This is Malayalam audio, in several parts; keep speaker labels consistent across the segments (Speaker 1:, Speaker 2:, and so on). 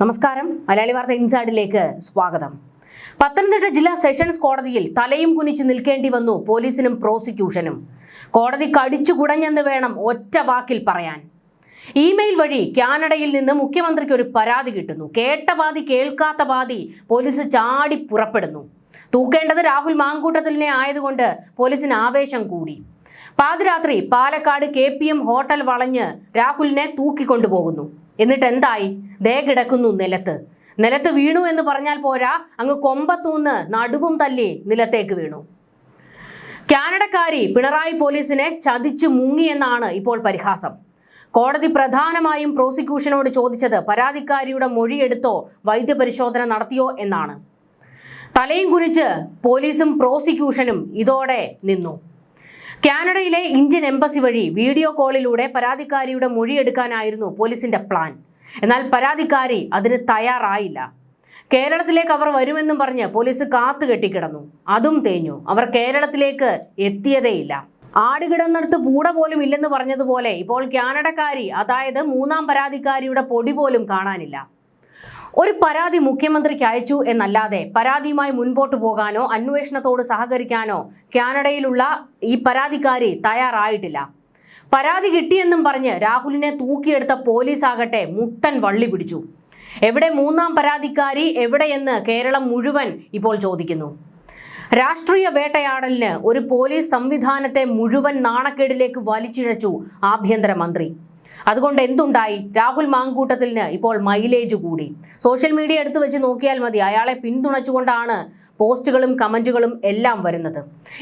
Speaker 1: നമസ്കാരം. മലയാളി വാർത്ത ഇൻസൈഡിലേക്ക് സ്വാഗതം. പത്തനംതിട്ട ജില്ലാ സെഷൻസ് കോടതിയിൽ തലയും കുനിച്ച് നിൽക്കേണ്ടി വന്നു പോലീസിനും പ്രോസിക്യൂഷനും. കോടതി കടിച്ചു കുടഞ്ഞെന്ന് വേണം ഒറ്റ വാക്കിൽ പറയാൻ. ഇമെയിൽ വഴി കാനഡയിൽ നിന്ന് മുഖ്യമന്ത്രിക്ക് ഒരു പരാതി കിട്ടുന്നു. കേട്ട ബാധി കേൾക്കാത്ത ബാധി പോലീസ് ചാടി പുറപ്പെടുന്നു. തൂക്കേണ്ടത് രാഹുൽ മാങ്കൂട്ടത്തിലിനെ ആയതുകൊണ്ട് പോലീസിന് ആവേശം കൂടി. പാതിരാത്രി Palakkad K P M hotel വളഞ്ഞ് രാഹുലിനെ തൂക്കിക്കൊണ്ടുപോകുന്നു. എന്നിട്ട് എന്തായി ദേ കിടക്കുന്നു നിലത്ത്. നിലത്ത് വീണു എന്ന് പറഞ്ഞാൽ പോരാ അങ്ങ് കൊമ്പത്തൂന്ന് നടുവും തല്ലി നിലത്തേക്ക് വീണു. കാനഡക്കാരി പിണറായി പോലീസിനെ ചതിച്ചു മുങ്ങിയെന്നാണ് ഇപ്പോൾ പരിഹാസം. കോടതി പ്രധാനമായും പ്രോസിക്യൂഷനോട് ചോദിച്ചത് പരാതിക്കാരിയുടെ മൊഴിയെടുത്തോ വൈദ്യപരിശോധന നടത്തിയോ എന്നാണ്. തലയും കുനിച്ച് പോലീസും പ്രോസിക്യൂഷനും ഇതോടെ നിന്നു. കാനഡയിലെ ഇന്ത്യൻ എംബസി വഴി വീഡിയോ കോളിലൂടെ പരാതിക്കാരിയുടെ മൊഴിയെടുക്കാനായിരുന്നു പോലീസിന്റെ പ്ലാൻ. എന്നാൽ പരാതിക്കാരി അതിന് തയ്യാറായില്ല. കേരളത്തിലേക്ക് അവർ വരുമെന്നും പറഞ്ഞ് പോലീസ് കാത്തു കാത്തുകെട്ടിക്കിടന്നു അതും തേഞ്ഞു. അവർ കേരളത്തിലേക്ക് എത്തിയതേയില്ല. ആടുകിടന്നിടത്ത് പൂട പോലും ഇല്ലെന്ന് പറഞ്ഞതുപോലെ ഇപ്പോൾ കാനഡക്കാരി അതായത് മൂന്നാം പരാതിക്കാരിയുടെ പൊടി പോലും കാണാനില്ല. ഒരു പരാതി മുഖ്യമന്ത്രിക്ക് അയച്ചു എന്നല്ലാതെ പരാതിയുമായി മുൻപോട്ട് പോകാനോ അന്വേഷണത്തോട് സഹകരിക്കാനോ കാനഡയിലുള്ള ഈ പരാതിക്കാരി തയ്യാറായിട്ടില്ല. പരാതി കിട്ടിയെന്നും പറഞ്ഞ് രാഹുലിനെ തൂക്കിയെടുത്ത പോലീസ് ആകട്ടെ മുട്ടൻ വള്ളി പിടിച്ചു. എവിടെ മൂന്നാം പരാതിക്കാരി എവിടെയെന്ന് കേരളം മുഴുവൻ ഇപ്പോൾ ചോദിക്കുന്നു. രാഷ്ട്രീയ വേട്ടയാടലിന് ഒരു പോലീസ് സംവിധാനത്തെ മുഴുവൻ നാണക്കേടിലേക്ക് വലിച്ചിഴച്ചു ആഭ്യന്തരമന്ത്രി. അതുകൊണ്ട് എന്തുണ്ടായി? രാഹുൽ മാങ്കൂട്ടത്തിന് ഇപ്പോൾ മൈലേജ് കൂടി. സോഷ്യൽ മീഡിയ എടുത്തു വെച്ച് നോക്കിയാൽ മതി. അയാളെ പിന്തുണച്ചുകൊണ്ടാണ് പോസ്റ്റുകളും കമന്റുകളും എല്ലാം വരുന്നത്.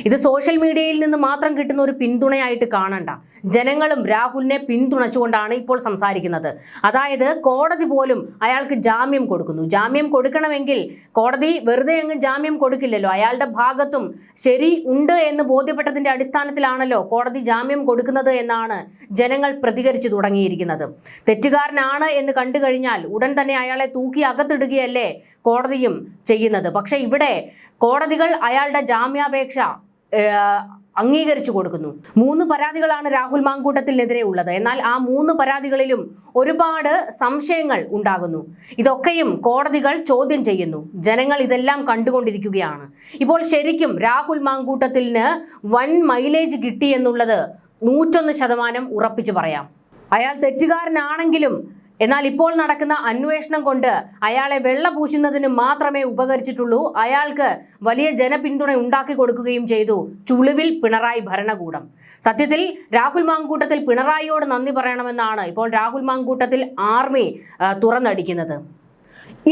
Speaker 1: ഇത് സോഷ്യൽ മീഡിയയിൽ നിന്ന് മാത്രം കിട്ടുന്ന ഒരു പിന്തുണയായിട്ട് കാണണ്ട. ജനങ്ങളും രാഹുലിനെ പിന്തുണച്ചുകൊണ്ടാണ് ഇപ്പോൾ സംസാരിക്കുന്നത്. അതായത് കോടതി പോലും അയാൾക്ക് ജാമ്യം കൊടുക്കുന്നു. ജാമ്യം കൊടുക്കണമെങ്കിൽ കോടതി വെറുതെ അങ്ങ് ജാമ്യം കൊടുക്കില്ലല്ലോ. അയാളുടെ ഭാഗത്തും ശരി ഉണ്ട് എന്ന് ബോധ്യപ്പെട്ടതിന്റെ അടിസ്ഥാനത്തിലാണല്ലോ കോടതി ജാമ്യം കൊടുക്കുന്നത് എന്നാണ് ജനങ്ങൾ പ്രതികരിച്ചു തുടങ്ങിയിരിക്കുന്നത്. തെറ്റുകാരനാണ് എന്ന് കണ്ടു കഴിഞ്ഞാൽ ഉടൻ തന്നെ അയാളെ തൂക്കി അകത്തിടുകയല്ലേ? കോടതിയും ചെയ്യുന്നത്. പക്ഷേ ഇവിടെ കോടതികൾ അയാളുടെ ജാമ്യാപേക്ഷ അംഗീകരിച്ചു കൊടുക്കുന്നു. മൂന്ന് പരാതികളാണ് രാഹുൽ മാങ്കൂട്ടത്തിനെതിരെ ഉള്ളത്. എന്നാൽ ആ മൂന്ന് പരാതികളിലും ഒരുപാട് സംശയങ്ങൾ ഉണ്ടാകുന്നു. ഇതൊക്കെയും കോടതികൾ ചോദ്യം ചെയ്യുന്നു. ജനങ്ങൾ ഇതെല്ലാം കണ്ടുകൊണ്ടിരിക്കുകയാണ്. ഇപ്പോൾ ശരിക്കും രാഹുൽ മാങ്കൂട്ടത്തിന് വൻ മൈലേജ് കിട്ടി എന്നുള്ളത് നൂറ്റൊന്ന് ശതമാനം ഉറപ്പിച്ചു പറയാം. അയാൾ തെറ്റുകാരനാണെങ്കിലും എന്നാൽ ഇപ്പോൾ നടക്കുന്ന അന്വേഷണം കൊണ്ട് അയാളെ വെള്ള പൂശുന്നതിന് മാത്രമേ ഉപകരിച്ചിട്ടുള്ളൂ. അയാൾക്ക് വലിയ ജനപിന്തുണ ഉണ്ടാക്കി കൊടുക്കുകയും ചെയ്തു. ചുളിവിൽ പിണറായി ഭരണകൂടം. സത്യത്തിൽ രാഹുൽ മാങ്കൂട്ടത്തിൽ പിണറായിയോട് നന്ദി പറയണമെന്നാണ് ഇപ്പോൾ രാഹുൽ മാങ്കൂട്ടത്തിൽ ആർമി തുറന്നടിക്കുന്നത്.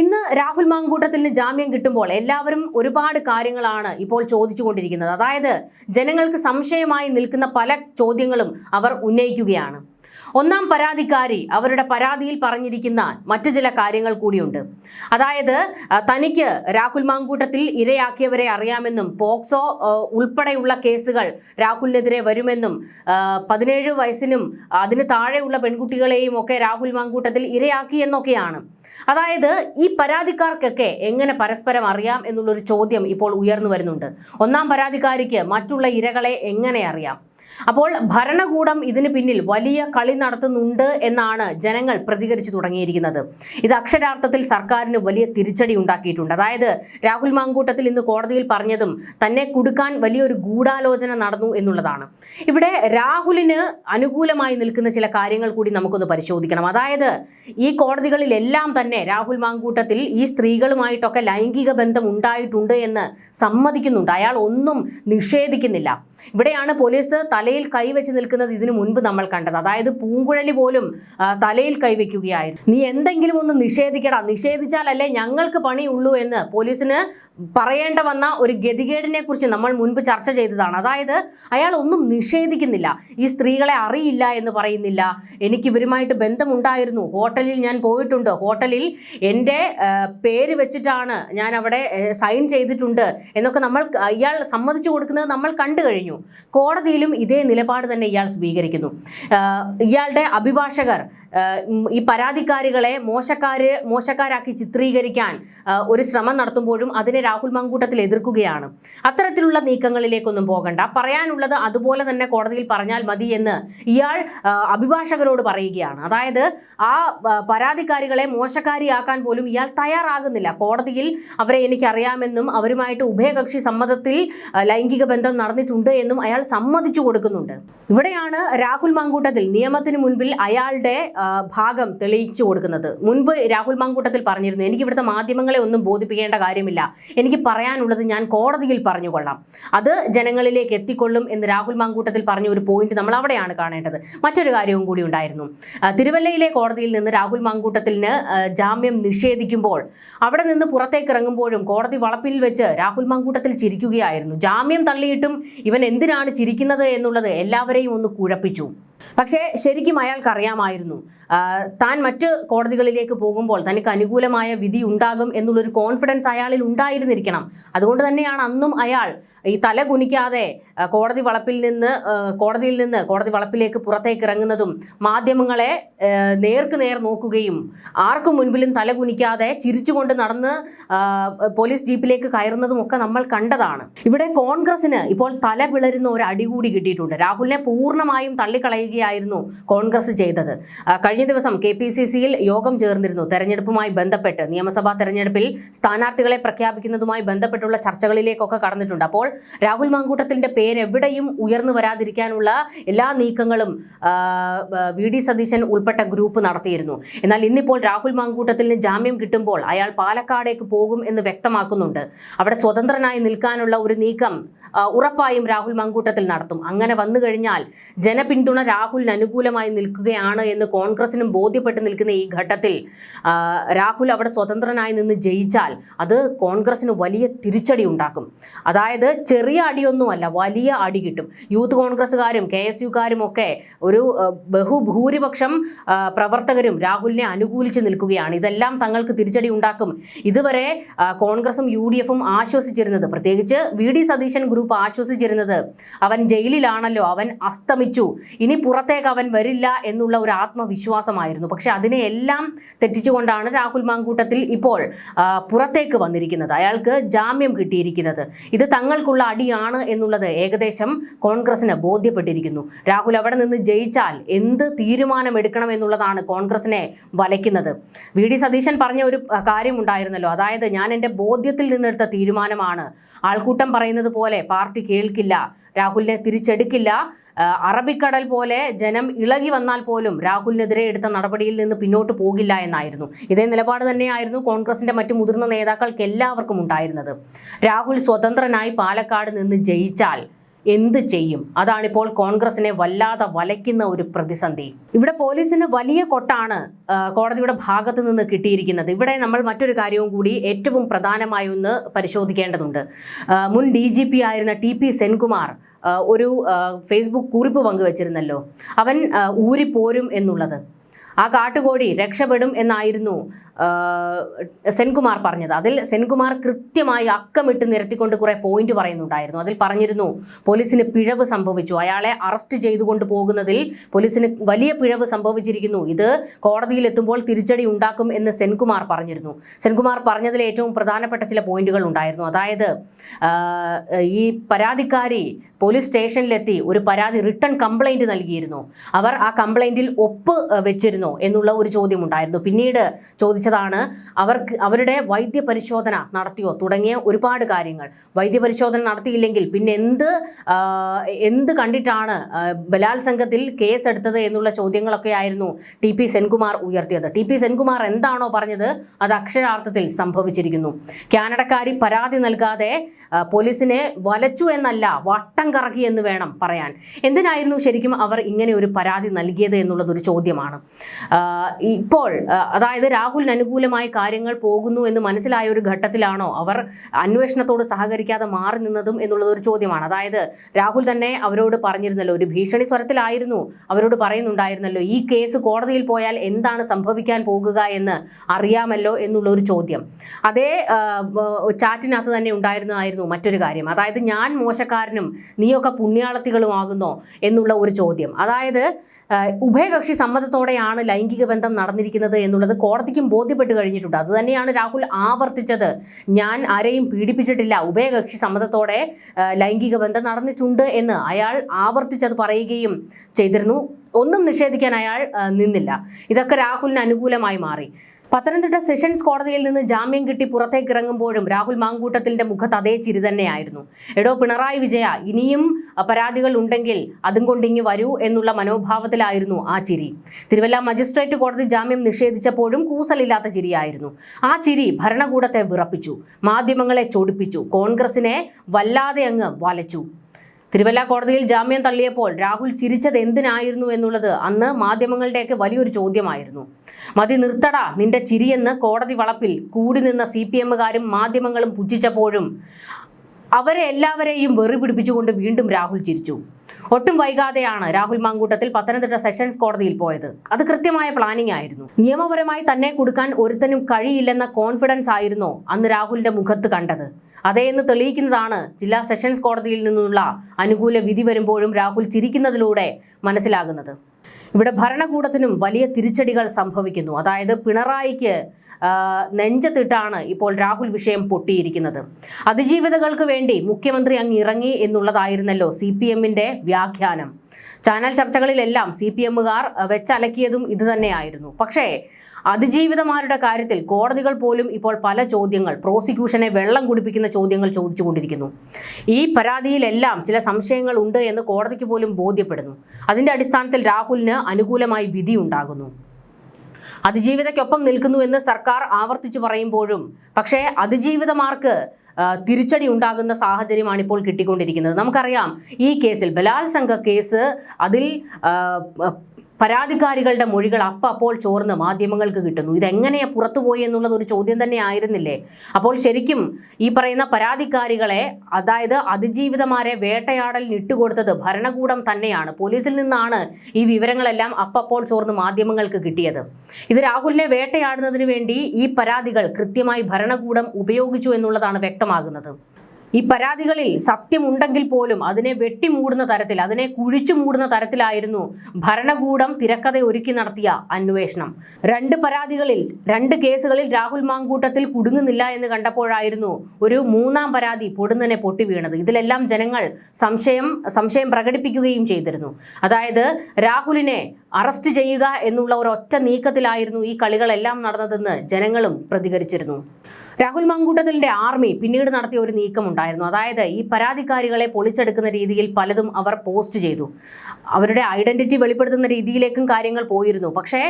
Speaker 1: ഇന്ന് രാഹുൽ മാങ്കൂട്ടത്തിന് ജാമ്യം കിട്ടുമ്പോൾ എല്ലാവരും ഒരുപാട് കാര്യങ്ങളാണ് ഇപ്പോൾ ചോദിച്ചുകൊണ്ടിരിക്കുന്നത്. അതായത് ജനങ്ങൾക്ക് സംശയമായി നിൽക്കുന്ന പല ചോദ്യങ്ങളും അവർ ഉന്നയിക്കുകയാണ്. ഒന്നാം പരാതിക്കാരി അവരുടെ പരാതിയിൽ പറഞ്ഞിരിക്കുന്ന മറ്റു ചില കാര്യങ്ങൾ കൂടിയുണ്ട്. അതായത് തനിക്ക് രാഹുൽ മാങ്കൂട്ടത്തിൽ ഇരയാക്കിയവരെ അറിയാമെന്നും പോക്സോ ഉൾപ്പെടെയുള്ള കേസുകൾ രാഹുലിനെതിരെ വരുമെന്നും പതിനേഴ് വയസ്സിനും അതിന് താഴെയുള്ള പെൺകുട്ടികളെയും ഒക്കെ രാഹുൽ മാങ്കൂട്ടത്തിൽ ഇരയാക്കി എന്നൊക്കെയാണ്. അതായത് ഈ പരാതിക്കാർക്കൊക്കെ എങ്ങനെ പരസ്പരം അറിയാം എന്നുള്ളൊരു ചോദ്യം ഇപ്പോൾ ഉയർന്നു വരുന്നുണ്ട്. ഒന്നാം പരാതിക്കാരിക്ക് മറ്റുള്ള ഇരകളെ എങ്ങനെ അറിയാം? അപ്പോൾ ഭരണകൂടം ഇതിന് പിന്നിൽ വലിയ കളി നടത്തുന്നുണ്ട് എന്നാണ് ജനങ്ങൾ പ്രതികരിച്ചു തുടങ്ങിയിരിക്കുന്നത്. ഇത് അക്ഷരാർത്ഥത്തിൽ സർക്കാരിന് വലിയ തിരിച്ചടി ഉണ്ടാക്കിയിട്ടുണ്ട്. അതായത് രാഹുൽ മാങ്കൂട്ടത്തിൽ ഇന്ന് കോടതിയിൽ പറഞ്ഞതും തന്നെ കുടുക്കാൻ വലിയൊരു ഗൂഢാലോചന നടന്നു എന്നുള്ളതാണ്. ഇവിടെ രാഹുലിന് അനുകൂലമായി നിൽക്കുന്ന ചില കാര്യങ്ങൾ കൂടി നമുക്കൊന്ന് പരിശോധിക്കണം. അതായത് ഈ കോടതികളിലെല്ലാം തന്നെ രാഹുൽ മാങ്കൂട്ടത്തിൽ ഈ സ്ത്രീകളുമായിട്ടൊക്കെ ലൈംഗിക ബന്ധം ഉണ്ടായിട്ടുണ്ട് എന്ന് സമ്മതിക്കുന്നുണ്ട്. അയാൾ ഒന്നും നിഷേധിക്കുന്നില്ല. ഇവിടെയാണ് പോലീസ് തലയിൽ കൈവച്ച് നിൽക്കുന്നത് ഇതിനു മുൻപ് നമ്മൾ കണ്ടത്. അതായത് പൂങ്കുഴലി പോലും തലയിൽ കൈവയ്ക്കുകയായിരുന്നു നീ എന്തെങ്കിലും ഒന്ന് നിഷേധിക്കടാ. നിഷേധിച്ചാലല്ലേ ഞങ്ങൾക്ക് പണിയുള്ളൂ എന്ന് പോലീസിന് പറയേണ്ട വന്ന ഒരു ഗതികേടിനെ കുറിച്ച് നമ്മൾ മുൻപ് ചർച്ച ചെയ്തതാണ്. അതായത് അയാൾ ഒന്നും നിഷേധിക്കുന്നില്ല. ഈ സ്ത്രീകളെ അറിയില്ല എന്ന് പറയുന്നില്ല. എനിക്ക് ഇവരുമായിട്ട് ബന്ധമുണ്ടായിരുന്നു. ഹോട്ടലിൽ ഞാൻ പോയിട്ടുണ്ട്. ഹോട്ടലിൽ എന്റെ പേര് വെച്ചിട്ടാണ് ഞാൻ അവിടെ സൈൻ ചെയ്തിട്ടുണ്ട് എന്നൊക്കെ നമ്മൾ ഇയാൾ സമ്മതിച്ചു കൊടുക്കുന്നത് നമ്മൾ കണ്ടു കഴിഞ്ഞു. കോടതിയിലും ഇതേ നിലപാട് തന്നെ ഇയാൾ സ്വീകരിക്കുന്നു. ഇയാളുടെ അഭിഭാഷകർ ഈ പരാതിക്കാരികളെ മോശക്കാര് മോശക്കാരാക്കി ചിത്രീകരിക്കാൻ ഒരു ശ്രമം നടത്തുമ്പോഴും അതിനെ രാഹുൽ മങ്കൂട്ടത്തിൽ എതിർക്കുകയാണ്. അത്തരത്തിലുള്ള നീക്കങ്ങളിലേക്കൊന്നും പോകണ്ട. പറയാനുള്ളത് അതുപോലെ തന്നെ കോടതിയിൽ പറഞ്ഞാൽ മതി എന്ന് ഇയാൾ അഭിഭാഷകരോട് പറയുകയാണ്. അതായത് ആ പരാതിക്കാരികളെ മോശക്കാരിയാക്കാൻ പോലും ഇയാൾ തയ്യാറാകുന്നില്ല. കോടതിയിൽ അവരെ എനിക്കറിയാമെന്നും അവരുമായിട്ട് ഉഭയകക്ഷി സമ്മതത്തിൽ ലൈംഗിക ബന്ധം നടന്നിട്ടുണ്ട് എന്നും അയാൾ സമ്മതിച്ചു കൊടുക്കുന്നുണ്ട്. ഇവിടെയാണ് രാഹുൽ മാങ്കൂട്ടത്തിൽ നിയമത്തിന് മുൻപിൽ അയാളുടെ ഭാഗം തെളിയിച്ചു കൊടുക്കുന്നത്. മുൻപ് രാഹുൽ മാങ്കൂട്ടത്തിൽ പറഞ്ഞിരുന്നു എനിക്ക് ഇവിടുത്തെ മാധ്യമങ്ങളെ ഒന്നും ബോധിപ്പിക്കേണ്ട കാര്യമില്ല. എനിക്ക് പറയാനുള്ളത് ഞാൻ കോടതിയിൽ പറഞ്ഞുകൊള്ളാം. അത് ജനങ്ങളിലേക്ക് എത്തിക്കൊള്ളും എന്ന് രാഹുൽ മാങ്കൂട്ടത്തിൽ പറഞ്ഞ ഒരു പോയിന്റ് നമ്മൾ അവിടെയാണ് കാണേണ്ടത്. മറ്റൊരു കാര്യവും കൂടി ഉണ്ടായിരുന്നു. തിരുവല്ലയിലെ കോടതിയിൽ നിന്ന് രാഹുൽ മാങ്കൂട്ടത്തിന് ജാമ്യം നിഷേധിക്കുമ്പോൾ അവിടെ നിന്ന് പുറത്തേക്ക് ഇറങ്ങുമ്പോഴും കോടതി വളപ്പിൽ വെച്ച് രാഹുൽ മാങ്കൂട്ടത്തിൽ ചിരിക്കുകയായിരുന്നു. ജാമ്യം തള്ളിയിട്ടും ഇവൻ എന്തിനാണ് ചിരിക്കുന്നത് എന്നുള്ളത് എല്ലാവരെയും ഒന്ന് കുഴപ്പിച്ചു പക്ഷേ ശരിക്കും അയാൾക്ക് അറിയാമായിരുന്നു താൻ മറ്റ് കോടതികളിലേക്ക് പോകുമ്പോൾ തനിക്ക് അനുകൂലമായ വിധി ഉണ്ടാകും എന്നുള്ളൊരു കോൺഫിഡൻസ് അയാളിൽ ഉണ്ടായിരുന്നിരിക്കണം. അതുകൊണ്ട് തന്നെയാണ് അന്നും അയാൾ ഈ തല കുനിക്കാതെ കോടതി വളപ്പിൽ നിന്ന് കോടതിയിൽ നിന്ന് കോടതി വളപ്പിലേക്ക് പുറത്തേക്ക് ഇറങ്ങുന്നതും മാധ്യമങ്ങളെ നേർക്ക് നേർ നോക്കുകയും ആർക്കും മുൻപിലും തല കുനിക്കാതെ ചിരിച്ചുകൊണ്ട് നടന്ന് പോലീസ് ജീപ്പിലേക്ക് കയറുന്നതും ഒക്കെ നമ്മൾ കണ്ടതാണ്. ഇവിടെ കോൺഗ്രസിന് ഇപ്പോൾ തല പിളരുന്ന ഒരു അടി കൂടി കിട്ടിയിട്ടുണ്ട്. രാഹുലിനെ പൂർണമായും തള്ളിക്കളയുകയായിരുന്നു കോൺഗ്രസ് ചെയ്തത്. കഴിഞ്ഞ ദിവസം കെ പി സി സിയിൽ യോഗം ചേർന്നിരുന്നു. തെരഞ്ഞെടുപ്പുമായി ബന്ധപ്പെട്ട് നിയമസഭാ തെരഞ്ഞെടുപ്പിൽ സ്ഥാനാർത്ഥികളെ പ്രഖ്യാപിക്കുന്നതുമായി ബന്ധപ്പെട്ടുള്ള ചർച്ചകളിലേക്കൊക്കെ കടന്നിട്ടുണ്ട്. അപ്പോൾ രാഹുൽ മാങ്കൂട്ടത്തിന്റെ പേര് എവിടെയും ഉയർന്നു വരാതിരിക്കാനുള്ള എല്ലാ നീക്കങ്ങളും വി ഡി സതീശൻ ഉൾപ്പെട്ട ഗ്രൂപ്പ് നടത്തിയിരുന്നു. എന്നാൽ ഇന്നിപ്പോൾ രാഹുൽ മാങ്കൂട്ടത്തിന് ജാമ്യം കിട്ടുമ്പോൾ അയാൾ പാലക്കാടേക്ക് പോകും എന്ന് വ്യക്തമാക്കുന്നുണ്ട്. അവിടെ സ്വതന്ത്രനായി നിൽക്കാനുള്ള ഒരു നീക്കം ഉറപ്പായും രാഹുൽ മാങ്കൂട്ടത്തിൽ നടത്തും. അങ്ങനെ വന്നു കഴിഞ്ഞാൽ ജനപിന്തുണ രാഹുലിന് അനുകൂലമായി നിൽക്കുകയാണ് എന്ന് കോൺഗ്രസിനും ബോധ്യപ്പെട്ട് നിൽക്കുന്ന ഈ ഘട്ടത്തിൽ രാഹുൽ അവിടെ സ്വതന്ത്രനായി നിന്ന് ജയിച്ചാൽ അത് കോൺഗ്രസിന് വലിയ തിരിച്ചടി ഉണ്ടാക്കും. അതായത് ചെറിയ അടിയൊന്നുമല്ല വലിയ അടി കിട്ടും. യൂത്ത് കോൺഗ്രസ്സുകാരും കെ എസ് യുക്കാരും ഒക്കെ ഒരു ബഹുഭൂരിപക്ഷം പ്രവർത്തകരും രാഹുലിനെ അനുകൂലിച്ച് നിൽക്കുകയാണ്. ഇതെല്ലാം തങ്ങൾക്ക് തിരിച്ചടി ഉണ്ടാക്കും. ഇതുവരെ കോൺഗ്രസും യു ഡി എഫും ആശ്വസിച്ചിരുന്നത് പ്രത്യേകിച്ച് വി ഡി സതീശൻ ഗ്രൂപ്പ് ആശ്വസിച്ചിരുന്നത് അവൻ ജയിലിലാണല്ലോ അവൻ അസ്തമിച്ചു. ഇനി പുറത്തേക്ക് അവൻ വരില്ല എന്നുള്ള ഒരു ആത്മവിശ്വാസമായിരുന്നു. പക്ഷെ അതിനെയെല്ലാം തെറ്റിച്ചുകൊണ്ടാണ് രാഹുൽ മാങ്കൂട്ടത്തിൽ ഇപ്പോൾ പുറത്തേക്ക് വന്നിരിക്കുന്നത്. അയാൾക്ക് ജാമ്യം കിട്ടിയിരിക്കുന്നത്. ഇത് തങ്ങൾക്കുള്ള അടിയാണ് എന്നുള്ളത് ഏകദേശം കോൺഗ്രസിന് ബോധ്യപ്പെട്ടിരിക്കുന്നു. രാഹുൽ അവിടെ നിന്ന് ജയിച്ചാൽ എന്ത് തീരുമാനമെടുക്കണം എന്നുള്ളതാണ് കോൺഗ്രസിനെ വലയ്ക്കുന്നത്. വി. ഡി. സതീശൻ പറഞ്ഞ ഒരു കാര്യമുണ്ടായിരുന്നല്ലോ. അതായത് ഞാൻ എന്റെ ബോധ്യത്തിൽ നിന്നെടുത്ത തീരുമാനമാണ്. ആൾക്കൂട്ടം പറയുന്നത് പോലെ പാർട്ടി കേൾക്കില്ല. രാഹുലിനെ തിരിച്ചെടുക്കില്ല. അറബിക്കടൽ പോലെ ജനം ഇളകി വന്നാൽ പോലും രാഹുലിനെതിരെ എടുത്ത നടപടിയിൽ നിന്ന് പിന്നോട്ട് പോകില്ല എന്നായിരുന്നു. ഇതേ നിലപാട് തന്നെയായിരുന്നു കോൺഗ്രസിന്റെ മറ്റു മുതിർന്ന നേതാക്കൾക്ക് എല്ലാവർക്കും ഉണ്ടായിരുന്നത്. രാഹുൽ സ്വതന്ത്രനായി പാലക്കാട് നിന്ന് ജയിച്ചാൽ എന്ത് ചെയ്യും? അതാണിപ്പോൾ കോൺഗ്രസിനെ വല്ലാതെ വലയ്ക്കുന്ന ഒരു പ്രതിസന്ധി. ഇവിടെ പോലീസിന് വലിയ കൊട്ടാണ് കോടതിയുടെ ഭാഗത്ത് നിന്ന് കിട്ടിയിരിക്കുന്നത്. ഇവിടെ നമ്മൾ മറ്റൊരു കാര്യവും കൂടി ഏറ്റവും പ്രധാനമായി ഒന്ന് പരിശോധിക്കേണ്ടതുണ്ട്. മുൻ ഡി ജി പി ആയിരുന്ന ടി പി സെൻകുമാർ ഒരു ഫേസ്ബുക്ക് കുറിപ്പ് പങ്കുവച്ചിരുന്നല്ലോ. അവൻ ഊരിപ്പോരും എന്നുള്ളത്. ആ കാട്ടുകോടി രക്ഷപ്പെടും എന്നായിരുന്നു സെൻകുമാർ പറഞ്ഞത്. അതിൽ സെൻകുമാർ കൃത്യമായി അക്കമിട്ട് നിരത്തിക്കൊണ്ട് കുറേ പോയിന്റ് പറയുന്നുണ്ടായിരുന്നു. അതിൽ പറഞ്ഞിരുന്നു പോലീസിന് പിഴവ് സംഭവിച്ചു. അയാളെ അറസ്റ്റ് ചെയ്തുകൊണ്ട് പോകുന്നതിൽ പോലീസിന് വലിയ പിഴവ് സംഭവിച്ചിരിക്കുന്നു. ഇത് കോടതിയിൽ എത്തുമ്പോൾ തിരിച്ചടി ഉണ്ടാക്കും എന്ന് സെൻകുമാർ പറഞ്ഞിരുന്നു. സെൻകുമാർ പറഞ്ഞതിൽ ഏറ്റവും പ്രധാനപ്പെട്ട ചില പോയിന്റുകൾ ഉണ്ടായിരുന്നു. അതായത് ഈ പരാതിക്കാരി പോലീസ് സ്റ്റേഷനിലെത്തി ഒരു പരാതി റിട്ടേൺ കംപ്ലൈന്റ് നൽകിയിരുന്നു. അവർ ആ കംപ്ലൈന്റിൽ ഒപ്പ് വെച്ചിരുന്നു എന്നുള്ള ഒരു ചോദ്യം ഉണ്ടായിരുന്നു. പിന്നീട് ചോദിച്ചതാണ് അവർക്ക് അവരുടെ വൈദ്യ പരിശോധന നടത്തിയോ? തുടങ്ങിയ ഒരുപാട് കാര്യങ്ങൾ. വൈദ്യപരിശോധന നടത്തിയില്ലെങ്കിൽ പിന്നെ എന്ത് എന്ത് കണ്ടിട്ടാണ് ബലാത്സംഗത്തിൽ കേസ് എടുത്തത് എന്നുള്ള ചോദ്യങ്ങളൊക്കെ ആയിരുന്നു ടി പി സെൻകുമാർ ഉയർത്തിയത്. ടി പി സെൻകുമാർ എന്താണോ പറഞ്ഞത് അത് അക്ഷരാർത്ഥത്തിൽ സംഭവിച്ചിരിക്കുന്നു. കാനഡക്കാരി പരാതി നൽകാതെ പോലീസിനെ വലച്ചു എന്നല്ല വട്ടം കറക്കി എന്ന് വേണം പറയാൻ. എന്തിനായിരുന്നു ശരിക്കും അവർ ഇങ്ങനെ ഒരു പരാതി നൽകിയത് എന്നുള്ളത് ഒരു ചോദ്യമാണ്. ഇപ്പോൾ അതായത് രാഹുലിന് അനുകൂലമായി കാര്യങ്ങൾ പോകുന്നു എന്ന് മനസ്സിലായ ഒരു ഘട്ടത്തിലാണോ അവർ അന്വേഷണത്തോട് സഹകരിക്കാതെ മാറി നിന്നതും എന്നുള്ളത് ഒരു ചോദ്യമാണ്. അതായത് രാഹുൽ തന്നെ അവരോട് പറഞ്ഞിരുന്നല്ലോ ഒരു ഭീഷണി സ്വരത്തിലായിരുന്നു. അവരോട് പറയുന്നുണ്ടായിരുന്നല്ലോ ഈ കേസ് കോടതിയിൽ പോയാൽ എന്താണ് സംഭവിക്കാൻ പോകുക എന്ന് അറിയാമല്ലോ എന്നുള്ള ഒരു ചോദ്യം. അതേ ചാറ്റിനകത്ത് തന്നെ ഉണ്ടായിരുന്നതായിരുന്നു മറ്റൊരു കാര്യം. അതായത് ഞാൻ മോശക്കാരനും നീയൊക്കെ പുണ്യാളത്തികളുമാകുന്നോ എന്നുള്ള ഒരു ചോദ്യം. അതായത് ഉഭയകക്ഷി സമ്മതത്തോടെയാണ് ലൈംഗിക ബന്ധം നടന്നിരിക്കുന്നത് എന്നുള്ളത് കോടതിക്കും ബോധ്യപ്പെട്ട് കഴിഞ്ഞിട്ടുണ്ട്. അതുതന്നെയാണ് രാഹുൽ ആവർത്തിച്ചത്. ഞാൻ ആരെയും പീഡിപ്പിച്ചിട്ടില്ല. ഉഭയകക്ഷി സമ്മതത്തോടെ ലൈംഗിക ബന്ധം നടന്നിട്ടുണ്ട് എന്ന് അയാൾ ആവർത്തിച്ചത് പറയുകയും ചെയ്തിരുന്നു. ഒന്നും നിഷേധിക്കാൻ അയാൾ നിന്നില്ല. ഇതൊക്കെ രാഹുലിന് അനുകൂലമായി മാറി. പത്തനംതിട്ട സെഷൻസ് കോടതിയിൽ നിന്ന് ജാമ്യം കിട്ടി പുറത്തേക്ക് ഇറങ്ങുമ്പോഴും രാഹുൽ മാങ്കൂട്ടത്തിന്റെ മുഖത്ത് അതേ ചിരി തന്നെയായിരുന്നു. എടോ പിണറായി വിജയ ഇനിയും പരാതികൾ ഉണ്ടെങ്കിൽ അതും കൊണ്ട് ഇങ്ങ് വരൂ എന്നുള്ള മനോഭാവത്തിലായിരുന്നു ആ ചിരി. തിരുവല്ല മജിസ്ട്രേറ്റ് കോടതി ജാമ്യം നിഷേധിച്ചപ്പോഴും കൂസലില്ലാത്ത ചിരിയായിരുന്നു. ആ ചിരി ഭരണകൂടത്തെ വിറപ്പിച്ചു മാധ്യമങ്ങളെ ചൊടിപ്പിച്ചു കോൺഗ്രസിനെ വല്ലാതെ അങ്ങ് വലച്ചു. തിരുവല്ല കോടതിയിൽ ജാമ്യം തള്ളിയപ്പോൾ രാഹുൽ ചിരിച്ചത് എന്തിനായിരുന്നു എന്നുള്ളത് അന്ന് മാധ്യമങ്ങളുടെയൊക്കെ വലിയൊരു ചോദ്യമായിരുന്നു. മതി നിർത്തടാ നിന്റെ ചിരിയെന്ന് കോടതി വളപ്പിൽ കൂടി നിന്ന സി പി എമ്മുകാരും മാധ്യമങ്ങളും പുച്ഛിച്ചപ്പോഴും അവരെ എല്ലാവരെയും വെറി പിടിപ്പിച്ചുകൊണ്ട് വീണ്ടും രാഹുൽ ചിരിച്ചു. ഒട്ടും വൈകാതെയാണ് രാഹുൽ മാങ്കൂട്ടത്തിൽ പത്തനംതിട്ട സെഷൻസ് കോടതിയിൽ പോയത്. അത് കൃത്യമായ പ്ലാനിംഗ് ആയിരുന്നു. നിയമപരമായി തന്നെ കൊടുക്കാൻ ഒരുത്തനും കഴിയില്ലെന്ന കോൺഫിഡൻസ് ആയിരുന്നോ അന്ന് രാഹുലിന്റെ മുഖത്ത് കണ്ടത്. അതേ എന്ന് തെളിയിക്കുന്നതാണ് ജില്ലാ സെഷൻസ് കോടതിയിൽ നിന്നുള്ള അനുകൂല വിധി വരുമ്പോഴും രാഹുൽ ചിരിക്കുന്നതിലൂടെ മനസ്സിലാകുന്നത്. ഇവിടെ ഭരണകൂടത്തിനും വലിയ തിരിച്ചടികൾ സംഭവിക്കുന്നു. അതായത് പിണറായിക്ക് നെഞ്ചത്തിട്ടാണ് ഇപ്പോൾ രാഹുൽ വിഷയം പൊട്ടിയിരിക്കുന്നത്. അതിജീവിതകൾക്ക് വേണ്ടി മുഖ്യമന്ത്രി അങ്ങ് ഇറങ്ങി എന്നുള്ളതായിരുന്നല്ലോ സി പി എമ്മിന്റെ വ്യാഖ്യാനം. ചാനൽ ചർച്ചകളിലെല്ലാം സി പി എമ്മുകാർ വെച്ചലക്കിയതും ഇതുതന്നെയായിരുന്നു പക്ഷേ അതിജീവിതമാരുടെ കാര്യത്തിൽ കോടതികൾ പോലും ഇപ്പോൾ പല ചോദ്യങ്ങൾ പ്രോസിക്യൂഷനെ വെള്ളം കുടിപ്പിക്കുന്ന ചോദ്യങ്ങൾ ചോദിച്ചുകൊണ്ടിരിക്കുന്നു. ഈ പരാതിയിലെല്ലാം ചില സംശയങ്ങൾ ഉണ്ട് എന്ന് കോടതിക്ക് പോലും ബോധ്യപ്പെടുന്നു. അതിന്റെ അടിസ്ഥാനത്തിൽ രാഹുലിന് അനുകൂലമായി വിധി ഉണ്ടാകുന്നു അതിജീവിതയ്ക്കൊപ്പം നിൽക്കുന്നു എന്ന് സർക്കാർ ആവർത്തിച്ചു പറയുമ്പോഴും പക്ഷേ അതിജീവിതമാർക്ക് തിരിച്ചടി ഉണ്ടാകുന്ന സാഹചര്യമാണ് ഇപ്പോൾ കിട്ടിക്കൊണ്ടിരിക്കുന്നത്. നമുക്കറിയാം ഈ കേസിൽ ബലാത്സംഗ കേസ് അതിൽ പരാതിക്കാരികളുടെ മൊഴികൾ അപ്പ അപ്പോൾ ചോർന്ന് മാധ്യമങ്ങൾക്ക് കിട്ടുന്നു. ഇതെങ്ങനെയാ പുറത്തുപോയി എന്നുള്ളത് ഒരു ചോദ്യം തന്നെ ആയിരുന്നില്ലേ? അപ്പോൾ ശരിക്കും ഈ പറയുന്ന പരാതിക്കാരികളെ അതായത് അതിജീവിതമാരെ വേട്ടയാടലിന് ഇട്ടുകൊടുത്തത് ഭരണകൂടം തന്നെയാണ്. പോലീസിൽ നിന്നാണ് ഈ വിവരങ്ങളെല്ലാം അപ്പപ്പോൾ ചോർന്ന് മാധ്യമങ്ങൾക്ക് കിട്ടിയത്. ഇത് രാഹുലിനെ വേട്ടയാടുന്നതിന് വേണ്ടി ഈ പരാതികൾ കൃത്യമായി ഭരണകൂടം ഉപയോഗിച്ചു എന്നുള്ളതാണ് വ്യക്തമാകുന്നത്. ഈ പരാതികളിൽ സത്യമുണ്ടെങ്കിൽ പോലും അതിനെ വെട്ടിമൂടുന്ന തരത്തിൽ അതിനെ കുഴിച്ചു മൂടുന്ന തരത്തിലായിരുന്നു ഭരണകൂടം തിരക്കഥ ഒരുക്കി നടത്തിയ അന്വേഷണം. രണ്ട് പരാതികളിൽ രണ്ട് കേസുകളിൽ രാഹുൽ മാങ്കൂട്ടത്തിൽ കുടുങ്ങുന്നില്ല എന്ന് കണ്ടപ്പോഴായിരുന്നു ഒരു മൂന്നാം പരാതി പൊടുന്നനെ പൊട്ടി വീണത്. ഇതിലെല്ലാം ജനങ്ങൾ സംശയം സംശയം പ്രകടിപ്പിക്കുകയും ചെയ്തിരുന്നു. അതായത് രാഹുലിനെ അറസ്റ്റ് ചെയ്യുക എന്നുള്ള ഒരൊറ്റ നീക്കത്തിലായിരുന്നു ഈ കളികളെല്ലാം നടന്നതെന്ന് ജനങ്ങളും പ്രതികരിച്ചിരുന്നു. രാഹുൽ മങ്കൂട്ടത്തിലിന്റെ ആർമി പിന്നീട് നടത്തിയ ഒരു നീക്കം ഉണ്ടായിരുന്നു അതായത് ഈ പരാതിക്കാരികളെ പൊളിച്ചെടുക്കുന്ന രീതിയിൽ പലതും അവർ പോസ്റ്റ് ചെയ്തു. അവരുടെ ഐഡന്റിറ്റി വെളിപ്പെടുത്തുന്ന രീതിയിലേക്കും കാര്യങ്ങൾ പോയിരുന്നു. പക്ഷേ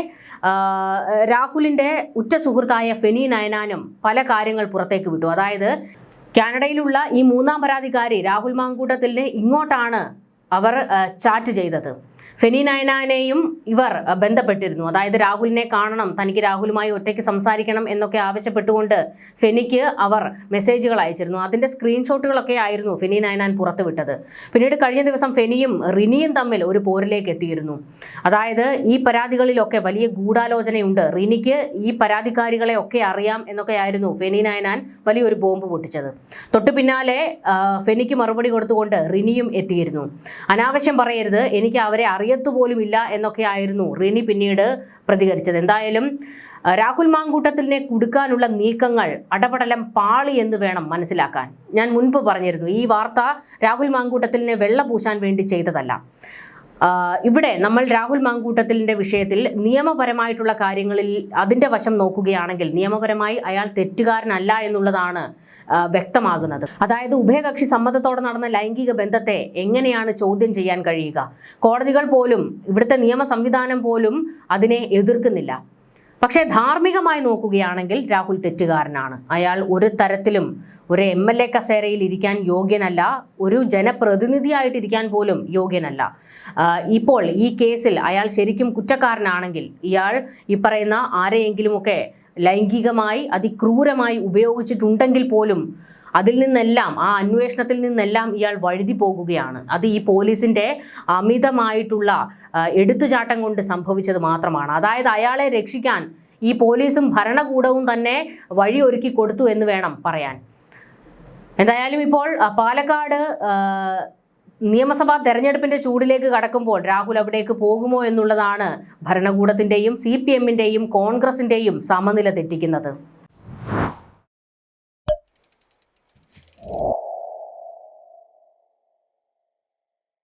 Speaker 1: രാഹുലിന്റെ ഉറ്റ സുഹൃത്തായ ഫെനി നയനാനും പല കാര്യങ്ങൾ പുറത്തേക്ക് വിട്ടു. അതായത് കാനഡയിലുള്ള ഈ മൂന്നാം പരാതിക്കാരി രാഹുൽ മാങ്കൂട്ടത്തിലിന് ഇങ്ങോട്ടാണ് അവർ ചാറ്റ് ചെയ്തത്. ഫെനി നയനാനെയും ഇവർ ബന്ധപ്പെട്ടിരുന്നു. അതായത് രാഹുലിനെ കാണണം തനിക്ക് രാഹുലുമായി ഒറ്റയ്ക്ക് സംസാരിക്കണം എന്നൊക്കെ ആവശ്യപ്പെട്ടുകൊണ്ട് ഫെനിക്ക് അവർ മെസ്സേജുകൾ അയച്ചിരുന്നു. അതിന്റെ സ്ക്രീൻഷോട്ടുകളൊക്കെ ആയിരുന്നു ഫെനി നയനാൻ പുറത്തുവിട്ടത്. പിന്നീട് കഴിഞ്ഞ ദിവസം ഫെനിയും റിനിയും തമ്മിൽ ഒരു പോരിലേക്ക് എത്തിയിരുന്നു. അതായത് ഈ പരാതികളിലൊക്കെ വലിയ ഗൂഢാലോചനയുണ്ട്. റിനിക്ക് ഈ പരാതിക്കാരികളെ ഒക്കെ അറിയാം എന്നൊക്കെയായിരുന്നു ഫെനി നയനാൻ വലിയൊരു ബോംബ് പൊട്ടിച്ചത്. തൊട്ടു പിന്നാലെ ഫെനിക്ക് മറുപടി കൊടുത്തുകൊണ്ട് റിനിയും എത്തിയിരുന്നു. അനാവശ്യം പറയരുത്. എനിക്ക് അവരെ അറിയത്തുപോലുമില്ല എന്നൊക്കെ ആയിരുന്നു റിനി പിന്നീട് പ്രതികരിച്ചത്. എന്തായാലും രാഹുൽ മാങ്കൂട്ടത്തിനെ കുടുക്കാനുള്ള നീക്കങ്ങൾ അടപടലം പാളി എന്ന് വേണം മനസ്സിലാക്കാൻ. ഞാൻ മുൻപ് പറഞ്ഞിരുന്നു ഈ വാർത്ത രാഹുൽ മാങ്കൂട്ടത്തിനെ വെള്ള പൂശാൻ വേണ്ടി ചെയ്തതല്ല. ഇവിടെ നമ്മൾ രാഹുൽ മാങ്കൂട്ടത്തിലിന്റെ വിഷയത്തിൽ നിയമപരമായിട്ടുള്ള കാര്യങ്ങളിൽ അതിന്റെ വശം നോക്കുകയാണെങ്കിൽ നിയമപരമായി അയാൾ തെറ്റുകാരനല്ല എന്നുള്ളതാണ് വ്യക്തമാകുന്നത്. അതായത് ഉഭയകക്ഷി സമ്മതത്തോടെ നടന്ന ലൈംഗിക ബന്ധത്തെ എങ്ങനെയാണ് ചോദ്യം ചെയ്യാൻ കഴിയുക? കോടതികൾ പോലും ഇവിടുത്തെ നിയമ സംവിധാനം പോലും അതിനെ എതിർക്കുന്നില്ല. പക്ഷേ ധാർമ്മികമായി നോക്കുകയാണെങ്കിൽ രാഹുൽ തെറ്റുകാരനാണ്. അയാൾ ഒരു തരത്തിലും ഒരു എം എൽ എ കസേരയിൽ ഇരിക്കാൻ യോഗ്യനല്ല ഒരു ജനപ്രതിനിധിയായിട്ടിരിക്കാൻ പോലും യോഗ്യനല്ല. ഇപ്പോൾ ഈ കേസിൽ അയാൾ ശരിക്കും കുറ്റക്കാരനാണെങ്കിൽ ഇയാൾ ഈ പറയുന്ന ആരെയെങ്കിലുമൊക്കെ ലൈംഗികമായി അതിക്രൂരമായി ഉപയോഗിച്ചിട്ടുണ്ടെങ്കിൽ പോലും അതിൽ നിന്നെല്ലാം ആ അന്വേഷണത്തിൽ നിന്നെല്ലാം ഇയാൾ വഴുതി പോകുകയാണ്. അത് ഈ പോലീസിന്റെ അമിതമായിട്ടുള്ള എടുത്തുചാട്ടം കൊണ്ട് സംഭവിച്ചത് മാത്രമാണ്. അതായത് അയാളെ രക്ഷിക്കാൻ ഈ പോലീസും ഭരണകൂടവും തന്നെ വഴി ഒരുക്കി കൊടുത്തു എന്ന് വേണം പറയാൻ. എന്തായാലും ഇപ്പോൾ പാലക്കാട് നിയമസഭാ തെരഞ്ഞെടുപ്പിന്റെ ചൂടിലേക്ക് കടക്കുമ്പോൾ രാഹുൽ അവിടേക്ക് പോകുമോ എന്നുള്ളതാണ് ഭരണകൂടത്തിന്റെയും സി പി എമ്മിന്റെയും കോൺഗ്രസിന്റെയും സമനില തെറ്റിക്കുന്നത്.